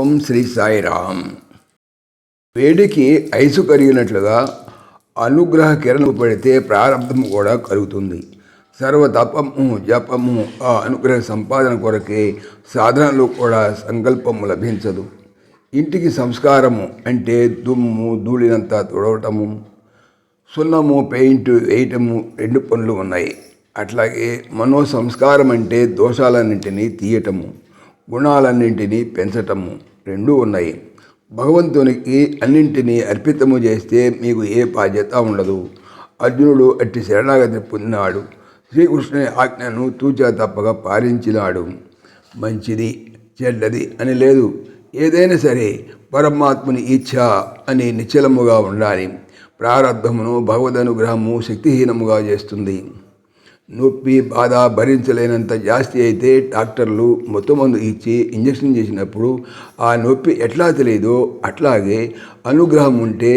ఓం శ్రీ సాయిరామ్. వేడికి ఐసు కరిగినట్లుగా అనుగ్రహ కిరణం పడితే ప్రారంభం కూడా కలుగుతుంది. సర్వ తపము జపము ఆ అనుగ్రహ సంపాదన కొరకే సాధనలు కూడా సంకల్పము లభించదు. ఇంటికి సంస్కారము అంటే దుమ్ము ధూళినంతా తుడవటము సున్నము పెయింట్ వేయటము రెండు పనులు ఉన్నాయి. అట్లాగే మనో సంస్కారం అంటే దోషాలన్నింటినీ తీయటము గుణాలన్నింటినీ పెంచటము. రెండూ ఉన్నాయి. భగవంతునికి అన్నింటినీ అర్పితము చేస్తే మీకు ఏ బాధ్యత ఉండదు. అర్జునుడు అట్టి శరణాగతి పొందినాడు. శ్రీకృష్ణుని ఆజ్ఞను తూచా తప్పగా పాలించినాడు. మంచిది చెడ్డది అని లేదు. ఏదైనా సరే పరమాత్ముని ఇచ్ఛ అని నిశ్చలముగా ఉండాలి. ప్రారంధమును భగవదనుగ్రహము శక్తిహీనముగా చేస్తుంది. నొప్పి బాధ భరించలేనంత జాస్తి అయితే డాక్టర్లు మొత్తం మందు ఇచ్చి ఇంజక్షన్ చేసినప్పుడు ఆ నొప్పి ఎట్లా తెలియదో అట్లాగే అనుగ్రహం ఉంటే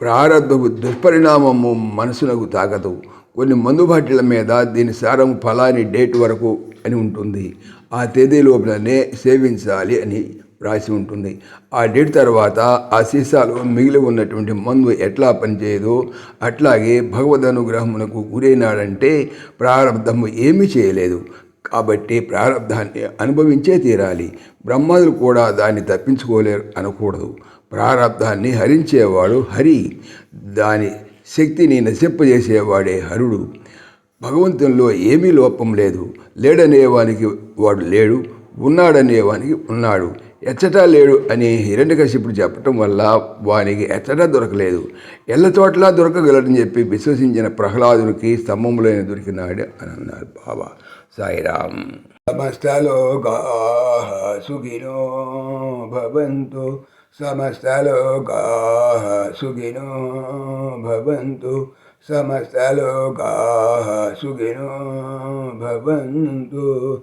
ప్రారంభపు దుష్పరిణామము మనసునకు తాగదు కొన్ని మందు బాటిల మీద దీని సారం ఫలాని డేట్ వరకు అని ఉంటుంది. ఆ తేదీ లోపలనే సేవించాలి అని రాసి ఉంటుంది. ఆ డేట్ తర్వాత ఆ సీసాలో మిగిలి ఉన్నటువంటి మందు ఎట్లా పనిచేయదో అట్లాగే భగవద్ అనుగ్రహమునకు గురైనాడంటే ప్రారంధము ఏమీ చేయలేదు. కాబట్టి ప్రారంధాన్ని అనుభవించే తీరాలి. బ్రహ్మాదులు కూడా దాన్ని తప్పించుకోలేరు అనకూడదు. ప్రారంధాన్ని హరించేవాడు హరి. దాని శక్తిని నశింపజేసేవాడే హరుడు. భగవంతునిలో ఏమీ లోపం లేదు. లేడనేవానికి వాడు లేడు. ఉన్నాడనేవానికి ఉన్నాడు. ఎచ్చటా లేడు అని హిరణ్యకశిపుడు చెప్పటం వల్ల వానికి ఎచ్చటా దొరకలేదు. ఎల్ల చోట్ల దొరకగలడని చెప్పి విశ్వసించిన ప్రహ్లాదునికి స్తంభములైన దొరికినాడు అని అన్నారు. బాబా సాయిరామ్. సమస్తలోకా సుఖినో భవంతు. సమస్తలోకా సుఖినో భవంతు. సమస్తలోకా సుఖినో భవంతు.